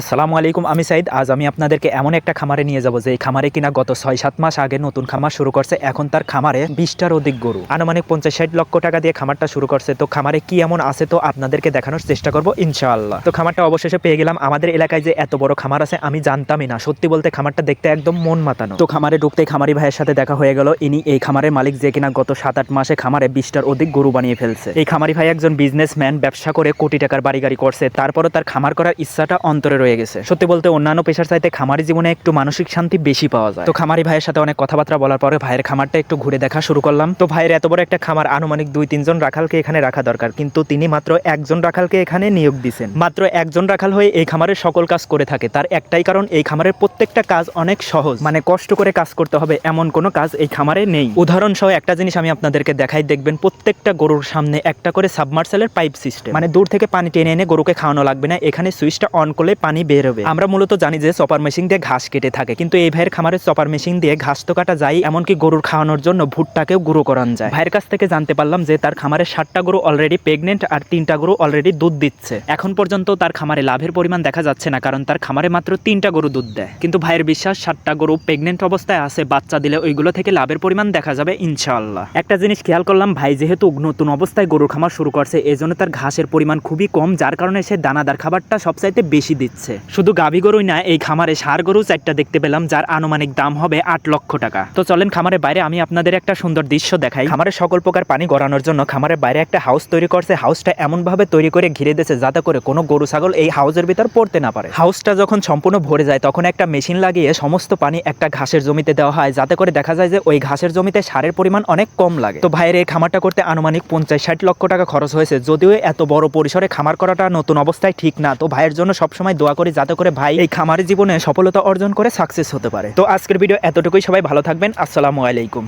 আসসালামু আলাইকুম, আমি সাইদ। আজ আমি আপনাদেরকে এমন একটা খামারে নিয়ে যাব যে এই খামারে কিনা গত ছয় সাত মাস আগে নতুন খামার শুরু করছে। এখন তার খামারে বিশটার অধিক গরু। আনুমানিক পঞ্চাশ ষাট লক্ষ টাকা দিয়ে খামারটা শুরু করছে। তো খামারে কি এমন আছে তো আপনাদেরকে দেখানোর চেষ্টা করব, ইনশাআল্লাহ। তো খামারটা অবশেষে পেয়ে গেলাম। আমাদের এলাকায় যে এত বড় খামার আছে, আমি জানতামই না। সত্যি বলতে খামারটা দেখতে একদম মন মাতানো। তো খামারে ঢুকতে খামারি ভাইয়ের সাথে দেখা হয়ে গেল। ইনি এই খামারের মালিক যে কিনা গত সাত আট মাসে খামারে বিশটার অধিক গরু বানিয়ে ফেলছে। এই খামারি ভাই একজন বিজনেসম্যান ব্যবসা করে কোটি টাকার বাড়ি গাড়ি করছে। তারপরও তার খামার করার ইচ্ছাটা অন্তরে রয়ে গেছে। সত্যি বলতে অন্যান্য পেশার চাইতে খামারি জীবনে একটু মানসিক শান্তি বেশি পাওয়া যায়। তো খামারি ভাইয়ের সাথে অনেক কথাবার্তা বলার পরে ভাইয়ের খামারটা একটু ঘুরে দেখা শুরু করলাম। তো ভাইয়ের এত বড় একটা খামার আনুমানিক দুই তিনজন রাখালকে এখানে রাখা দরকার। কিন্তু তিনি মাত্র একজন রাখালকে এখানে নিয়োগ দিছেন। মাত্র একজন রাখাল হয়ে এই খামারের সকল কাজ করে থাকে। তার একটাই কারণ এই খামারের প্রত্যেকটা কাজ অনেক সহজ। মানে কষ্ট করে কাজ করতে হবে এমন কোনো কাজ এই খামারে নেই। উদাহরণ সহ একটা জিনিস আমি আপনাদেরকে দেখাই। দেখবেন প্রত্যেকটা গরুর সামনে একটা করে সাবমার্সেলের পাইপ সিস্টেম। মানে দূর থেকে পানি টেনে এনে গরুকে খাওয়ানো লাগবে না। এখানে সুইচটা অন করলে পানি বের হবে আমরা মূলত জানি যে চপার মেশিন দিয়ে ঘাস কেটে থাকে। কিন্তু এই ভাইয়ের খামারে চপার মেশিন দিয়ে ঘাস তো কাটা যায়, এমনকি গরুর খাওয়ানোর জন্য ভুট্টাকেও গুঁড়ো করান যায়। ভাইয়ের কাছ থেকে জানতে পারলাম যে তার খামারে ষাটটা গরু অলরেডি প্রেগনেন্ট আর তিনটা গরু অলরেডি দুধ দিচ্ছে। এখন পর্যন্ত তার খামারে লাভের পরিমাণ দেখা যাচ্ছে না, কারণ তার খামারে মাত্র তিনটা গরু দুধ দেয়। কিন্তু ভাইয়ের বিশ্বাস ষাটটা গরু প্রেগনেন্ট অবস্থায় আছে, বাচ্চা দিলে ওইগুলো থেকে লাভের পরিমাণ দেখা যাবে ইনশাআল্লাহ। একটা জিনিস খেয়াল করলাম, ভাই যেহেতু নতুন অবস্থায় গরুর খামার শুরু করছে এই জন্য তার ঘাসের পরিমাণ খুবই কম, যার কারণে সে দানাদার খাবারটা সবচাইতে বেশি দিচ্ছে। শুধু গাভী গরুই না, এই খামারে সার গরু চারটা দেখতে পেলাম, যার আনুমানিক দাম হবে আট লক্ষ টাকা। তো চলেন খামারের বাইরে, আমি আপনাদের একটা সুন্দর দৃশ্য দেখাই। খামারের সকল প্রকার পানি গড়ানোর জন্য খামারের বাইরে একটা হাউস তৈরি করছে। হাউসটা এমন ভাবে তৈরি করে ঘিরে দিয়েছে, যাতে করে কোনো গরু, ছাগল এই হাউসের ভিতর পড়তে না পারে। হাউসটা যখন সম্পূর্ণ ভরে যায়, তখন একটা মেশিন লাগিয়ে সমস্ত পানি একটা ঘাসের জমিতে দেওয়া হয়, যাতে করে দেখা যায় যে ওই ঘাসের জমিতে সারের পরিমাণ অনেক কম লাগে। তো ভাইয়ের এই খামারটা করতে আনুমানিক পঞ্চাশ ষাট লক্ষ টাকা খরচ হয়েছে। যদিও এত বড় পরিসরে খামার করাটা নতুন অবস্থায় ঠিক না, তো ভাইয়ের জন্য সবসময় দোয়া করি যাতে করে ভাই এই খামারি জীবনে সফলতা অর্জন করে সাকসেস হতে পারে। তো আজকের ভিডিও এতটুকুই, সবাই ভালো থাকবেন। আসসালামু আলাইকুম।